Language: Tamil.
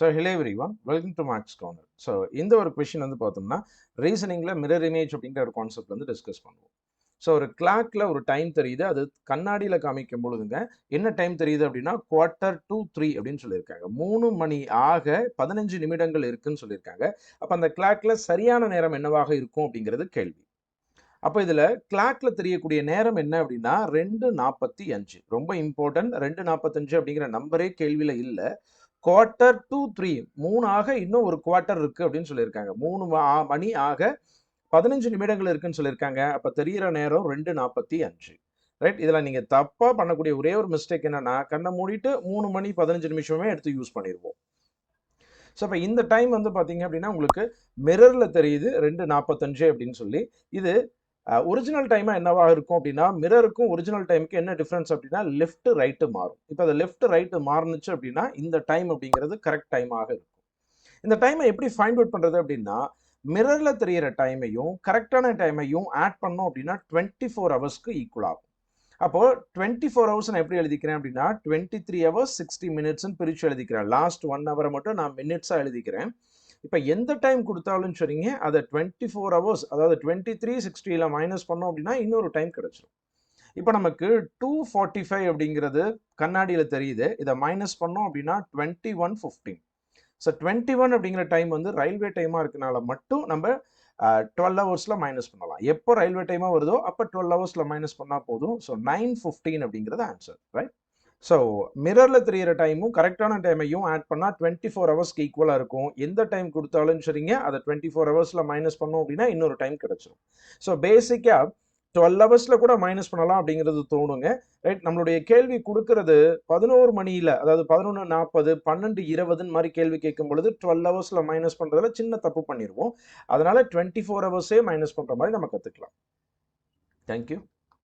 So hello everyone welcome to Mark's corner so இந்த ஒரு கொஷின் வந்து பார்த்தோம்னா ரீசனிங்கில் மிரர் இமேஜ் அப்படிங்கிற ஒரு கான்செப்ட் வந்து டிஸ்கஸ் பண்ணுவோம். ஸோ ஒரு கிளாக்ல ஒரு டைம் தெரியுது. அது கண்ணாடியில் காமிக்கும் பொழுதுங்க என்ன டைம் தெரியுது அப்படின்னா குவார்ட்டர் டூ த்ரீ அப்படின்னு சொல்லியிருக்காங்க. மூணு மணி ஆக பதினஞ்சு நிமிடங்கள் இருக்குன்னு சொல்லியிருக்காங்க. அப்போ அந்த கிளாக்ல சரியான நேரம் என்னவாக இருக்கும் அப்படிங்கிறது கேள்வி. அப்போ இதில் கிளாக்ல தெரியக்கூடிய நேரம் என்ன அப்படின்னா ரெண்டு நாற்பத்தி அஞ்சு. ரொம்ப இம்பார்ட்டன்ட் ரெண்டு நாற்பத்தஞ்சு அப்படிங்கிற நம்பரே கேள்வியில் இல்லை. குவார்ட்டர் டூ த்ரீ மூணு ஆக இன்னும் ஒரு குவார்ட்டர் இருக்கு அப்படின்னு சொல்லியிருக்காங்க. மூணு மணி ஆக பதினஞ்சு நிமிடங்கள் இருக்குன்னு சொல்லியிருக்காங்க. அப்போ தெரிகிற நேரம் ரெண்டு நாற்பத்தி அஞ்சு. ரைட் இதில் நீங்கள் தப்பாக பண்ணக்கூடிய ஒரே ஒரு மிஸ்டேக் என்னன்னா கண்ணை மூடிட்டு மூணு மணி பதினஞ்சு நிமிஷமே எடுத்து யூஸ் பண்ணிடுவோம் ஸோ இப்போ இந்த டைம் வந்து பார்த்தீங்க அப்படின்னா உங்களுக்கு மிரரில் தெரியுது ரெண்டு நாற்பத்தஞ்சு அப்படின்னு சொல்லி. இது ஒரிஜினல் டைமாக என்னவாக இருக்கும் அப்படின்னா மிரருக்கும் ஒரிஜினல் டைமுக்கு என்ன டிஃப்ரென்ஸ் அப்படின்னா லெஃப்ட் ரைட்டு மாறும். இப்போ அது லெஃப்ட் ரைட்டு மாறுனுச்சு அப்படின்னா இந்த டைம் அப்படிங்கிறது கரெக்ட் டைமாக இருக்கும். இந்த டைமை எப்படி ஃபைண்ட் அவுட் பண்ணுறது அப்படின்னா மிரரில் தெரியிற டைமையும் கரெக்டான டைமையும் ஆட் பண்ணோம் அப்படின்னா டுவெண்ட்டி ஃபோர் ஹவர்ஸ்க்கு ஈக்குவல் ஆகும். அப்போ டுவெண்ட்டி ஃபோர் ஹவர்ஸ் நான் எப்படி எழுதிக்கிறேன் அப்படின்னா டுவெண்ட்டி த்ரீ ஹவர்ஸ் சிக்ஸ்டி மினிட்ஸ்னு பிரித்து எழுதிக்கிறேன். லாஸ்ட் ஒன் ஹவரை மட்டும் நான் மினிட்ஸாக எழுதிக்கிறேன். இப்போ எந்த டைம் கொடுத்தாலும் சரிங்க அதை டுவெண்ட்டி ஃபோர் ஹவர்ஸ் அதாவது டுவெண்ட்டி த்ரீ சிக்ஸ்டியில் மைனஸ் பண்ணோம் அப்படின்னா இன்னொரு டைம் கிடைச்சிரும். இப்போ நமக்கு டூ ஃபார்ட்டி ஃபைவ் அப்படிங்கிறது கண்ணாடியில் தெரியுது. இதை மைனஸ் பண்ணோம் அப்படின்னா twenty one fifteen so twenty one அப்படிங்கிற டைம் வந்து ரயில்வே டைமாக இருக்கனால மட்டும் நம்ம டுவெல் ஹவர்ஸில் மைனஸ் பண்ணலாம். எப்போ ரயில்வே டைமாக வருதோ அப்போ டுவெல் ஹவர்ஸில் மைனஸ் பண்ணால் போதும். ஸோ நைன் ஃபிஃப்டீன் அப்படிங்கிறது ஆன்சர் ரைட் ஸோ மிரரில் தெரியிற டைமும் கரெக்டான டைமையும் ஆட் பண்ணால் டுவெண்ட்டி ஃபோர் ஹவர்ஸ்க்கு ஈக்குவலாக இருக்கும். எந்த டைம் கொடுத்தாலும் சரிங்க அதை டுவெண்ட்டி ஃபோர் ஹவர்ஸில் மைனஸ் பண்ணோம் அப்படின்னா இன்னொரு டைம் கிடச்சிரும். ஸோ பேசிக்காக டுவெல் ஹவர்ஸில் கூட மைனஸ் பண்ணலாம் அப்படிங்கிறது தோணுங்க. ரைட் நம்மளுடைய கேள்வி கொடுக்கறது பதினோரு மணியில் அதாவது பதினொன்று நாற்பது பன்னெண்டு இருபதுன்னு மாதிரி கேள்வி கேட்கும் பொழுது டுவெல் ஹவர்ஸில் மைனஸ் பண்ணுறதுல சின்ன தப்பு பண்ணிடுவோம் அதனால் டுவெண்ட்டி ஃபோர் ஹவர்ஸே மைனஸ் பண்ணுற மாதிரி நம்ம கற்றுக்கலாம் தேங்க்யூ